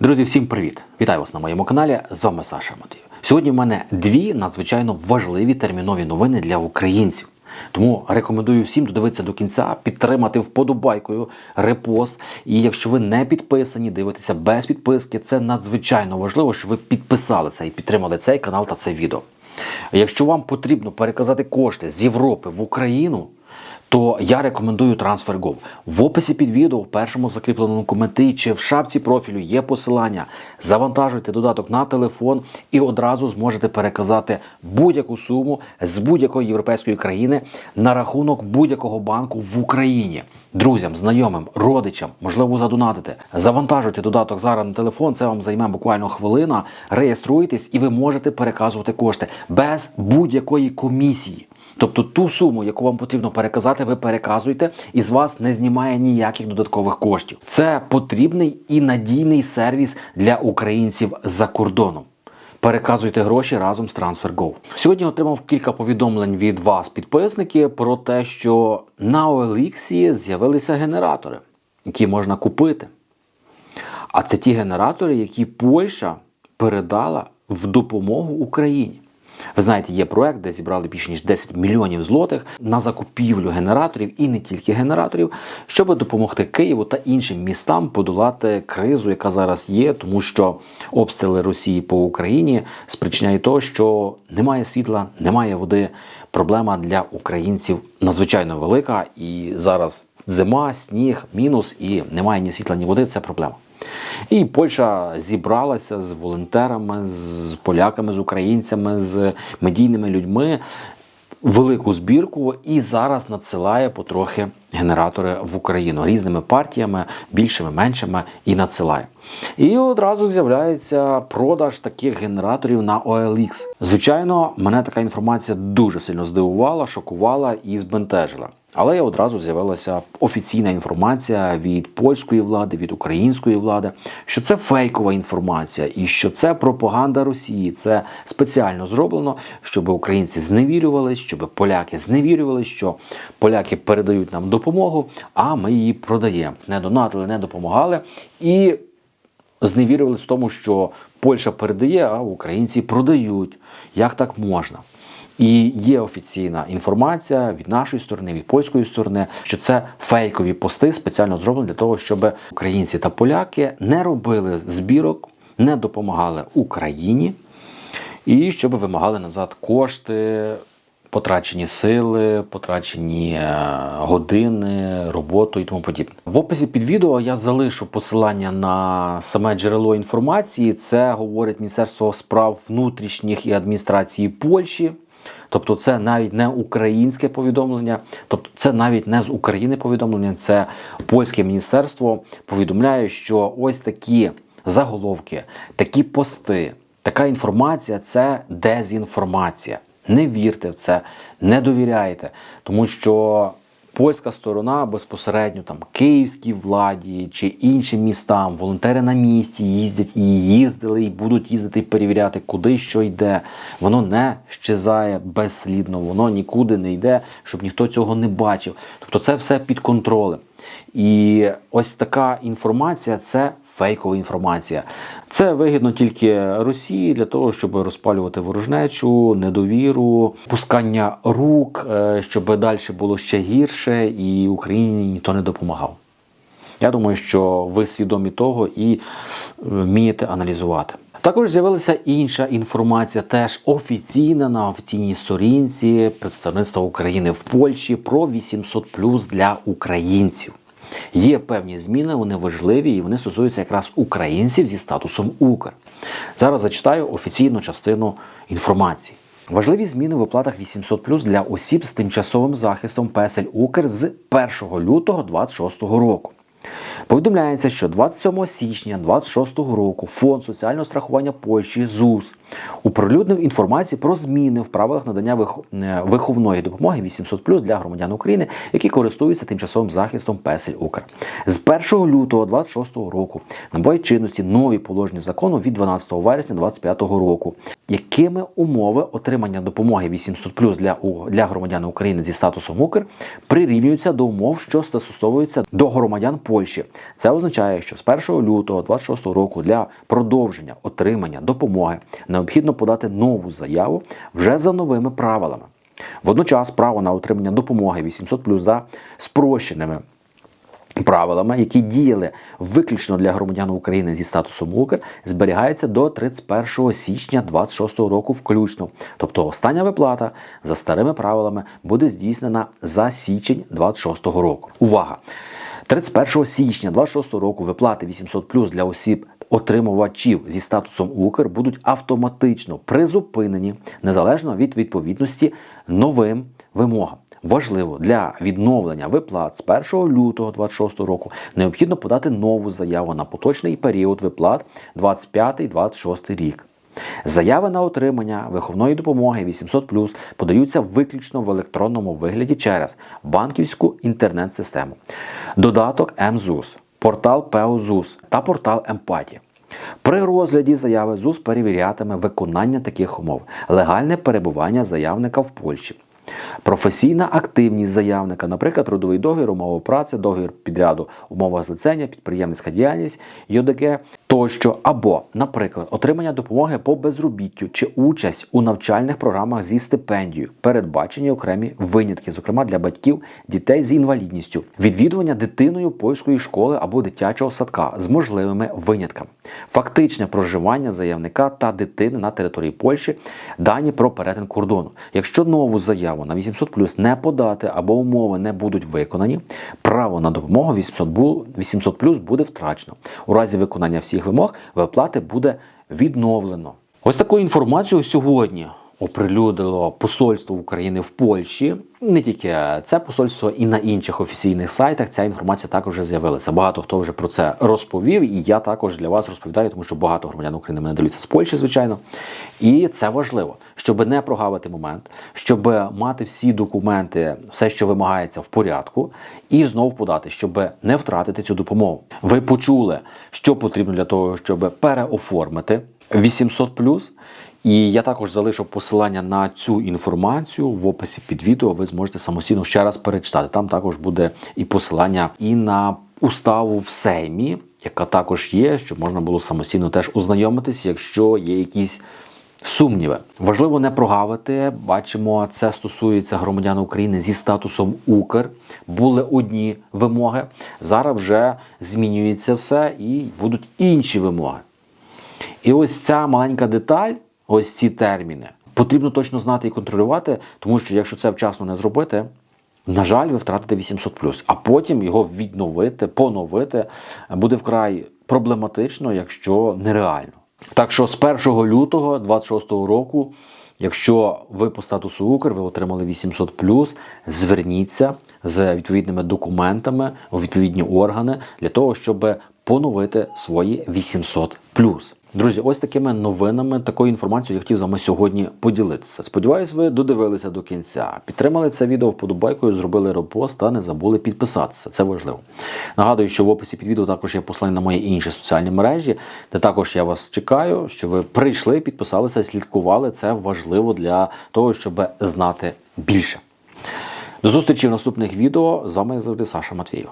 Друзі, всім привіт! Вітаю вас на моєму каналі. З вами Саша Матвій. Сьогодні в мене дві надзвичайно важливі термінові новини для українців. Тому рекомендую всім додивитися до кінця, підтримати вподобайкою репост. І якщо ви не підписані, дивитеся без підписки, це надзвичайно важливо, щоб ви підписалися і підтримали цей канал та це відео. Якщо вам потрібно переказати кошти з Європи в Україну, то я рекомендую TransferGo. В описі під відео, в першому закріпленому коментарі чи в шапці профілю є посилання. Завантажуйте додаток на телефон і одразу зможете переказати будь-яку суму з будь-якої європейської країни на рахунок будь-якого банку в Україні. Друзям, знайомим, родичам, можливо, задонатити. Завантажуйте додаток зараз на телефон, це вам займе буквально хвилина. Реєструйтесь і ви можете переказувати кошти без будь-якої комісії. Тобто ту суму, яку вам потрібно переказати, ви переказуєте, і з вас не знімає ніяких додаткових коштів. Це потрібний і надійний сервіс для українців за кордоном. Переказуйте гроші разом з TransferGo. Сьогодні отримав кілька повідомлень від вас, підписники, про те, що на OLX з'явилися генератори, які можна купити. А це ті генератори, які Польща передала в допомогу Україні. Ви знаєте, є проект, де зібрали більше ніж 10 мільйонів злотих на закупівлю генераторів і не тільки генераторів, щоб допомогти Києву та іншим містам подолати кризу, яка зараз є, тому що обстріли Росії по Україні спричиняють того, що немає світла, немає води. Проблема для українців надзвичайно велика, і зараз зима, сніг, мінус, і немає ні світла, ні води. Це проблема. І Польща зібралася з волонтерами, з поляками, з українцями, з медійними людьми. Велику збірку і зараз надсилає потрохи генератори в Україну різними партіями, більшими, меншими, і надсилає. І одразу з'являється продаж таких генераторів на OLX. Звичайно, мене така інформація дуже сильно здивувала, шокувала і збентежила. Але я одразу з'явилася офіційна інформація від польської влади, від української влади, що це фейкова інформація і що це пропаганда Росії. Це спеціально зроблено, щоб українці зневірювались, щоб поляки зневірювали, що поляки передають нам допомогу, а ми її продаємо. Не донатили, не допомагали і зневірювалися в тому, що Польща передає, а українці продають. Як так можна? І є офіційна інформація від нашої сторони, від польської сторони, що це фейкові пости спеціально зроблені для того, щоб українці та поляки не робили збірок, не допомагали Україні і щоб вимагали назад кошти. Потрачені сили, потрачені е, години, роботу і тому подібне. В описі під відео я залишу посилання на саме джерело інформації. Це говорить Міністерство справ внутрішніх і адміністрації Польщі. Тобто, це навіть не українське повідомлення, тобто це навіть не з України повідомлення, це польське міністерство повідомляє, що ось такі заголовки, такі пости, така інформація це дезінформація. Не вірте в це, не довіряйте, тому що польська сторона безпосередньо там київській владі чи іншим містам, волонтери на місці їздять і їздили, і будуть їздити і перевіряти, куди що йде. Воно не щезає безслідно, воно нікуди не йде, щоб ніхто цього не бачив. Тобто, це все під контролем. І ось така інформація це фейкова інформація. Це вигідно тільки Росії для того, щоб розпалювати ворожнечу, недовіру, пускання рук, е, щоб далі було ще гірше, і Україні ніхто не допомагав. Я думаю, що ви свідомі того і е, вмієте аналізувати. Також з'явилася інша інформація, теж офіційна на офіційній сторінці представництва України в Польщі про 800 плюс для українців. Є певні зміни, вони важливі і вони стосуються якраз українців зі статусом Укр. Зараз зачитаю офіційну частину інформації. Важливі зміни в оплатах 800 плюс для осіб з тимчасовим захистом Песель Укр з 1 лютого 2026 року. Повідомляється, що 27 січня 2026 року Фонд соціального страхування Польщі ЗУС оприлюднив інформацію про зміни в правилах надання е, виховної допомоги 800 для громадян України, які користуються тимчасовим захистом ПЕСЕЛь Укр. З 1 лютого 2026 року набувають чинності нові положення закону від 12 вересня 2025 року, якими умови отримання допомоги 800 для, для громадян України зі статусом Укр прирівнюються до умов, що застосовуються до громадян Польщі Польщі. Це означає, що з 1 лютого 26 року для продовження отримання допомоги необхідно подати нову заяву вже за новими правилами. Водночас право на отримання допомоги 800 плюс за спрощеними правилами, які діяли виключно для громадян України зі статусом Укр, зберігається до 31 січня 26 року включно. Тобто остання виплата за старими правилами буде здійснена за січень 26 року. Увага! 31 січня 26 року виплати 800 плюс для осіб. Отримувачів зі статусом Укр будуть автоматично призупинені незалежно від відповідності новим вимогам. Важливо для відновлення виплат з 1 лютого 2026 року необхідно подати нову заяву на поточний період виплат 25-26 рік. Заяви на отримання виховної допомоги 800 подаються виключно в електронному вигляді через банківську інтернет-систему, додаток МЗУС, портал ПЕОЗУС та портал Емпатія. При розгляді заяви ЗУС перевірятиме виконання таких умов, легальне перебування заявника в Польщі. Професійна активність заявника, наприклад, трудовий договір, умови праці, договір підряду, умова злицення, підприємницька діяльність, ЙОДГ тощо, або, наприклад, отримання допомоги по безробіттю чи участь у навчальних програмах зі стипендією, передбачені окремі винятки, зокрема для батьків дітей з інвалідністю, відвідування дитиною польської школи або дитячого садка з можливими винятками, фактичне проживання заявника та дитини на території Польщі, дані про перетин кордону. Якщо нову заяву на 800 плюс не подати або умови не будуть виконані, право на допомогу 800 плюс буде втрачено. У разі виконання всіх вимог виплати буде відновлено. Ось таку інформацію сьогодні оприлюднило посольство України в Польщі. Не тільки це посольство, і на інших офіційних сайтах ця інформація також вже з'явилася. Багато хто вже про це розповів, і я також для вас розповідаю, тому що багато громадян України мене дивляться з Польщі, звичайно. І це важливо, щоб не прогавити момент, щоб мати всі документи, все, що вимагається, в порядку, і знов подати, щоб не втратити цю допомогу. Ви почули, що потрібно для того, щоб переоформити 800+, і я також залишу посилання на цю інформацію в описі під відео. Ви зможете самостійно ще раз перечитати. Там також буде і посилання і на уставу в Сеймі, яка також є, щоб можна було самостійно теж ознайомитись, якщо є якісь. Сумніви важливо не прогавити. Бачимо, це стосується громадян України зі статусом Укр. Були одні вимоги. Зараз вже змінюється все і будуть інші вимоги. І ось ця маленька деталь, ось ці терміни, потрібно точно знати і контролювати, тому що якщо це вчасно не зробити, на жаль, ви втратите 800 а потім його відновити, поновити буде вкрай проблематично, якщо нереально. Так що з 1 лютого 26 року, якщо ви по статусу Укр, ви отримали 800 зверніться з відповідними документами у відповідні органи для того, щоб поновити свої 800 Друзі, ось такими новинами, такою інформацією я хотів з вами сьогодні поділитися. Сподіваюсь, ви додивилися до кінця. Підтримали це відео вподобайкою, зробили репост та не забули підписатися. Це важливо. Нагадую, що в описі під відео також є послання на мої інші соціальні мережі, де також я вас чекаю, що ви прийшли, підписалися, слідкували. Це важливо для того, щоб знати більше. До зустрічі в наступних відео. З вами завжди Саша Матвієв.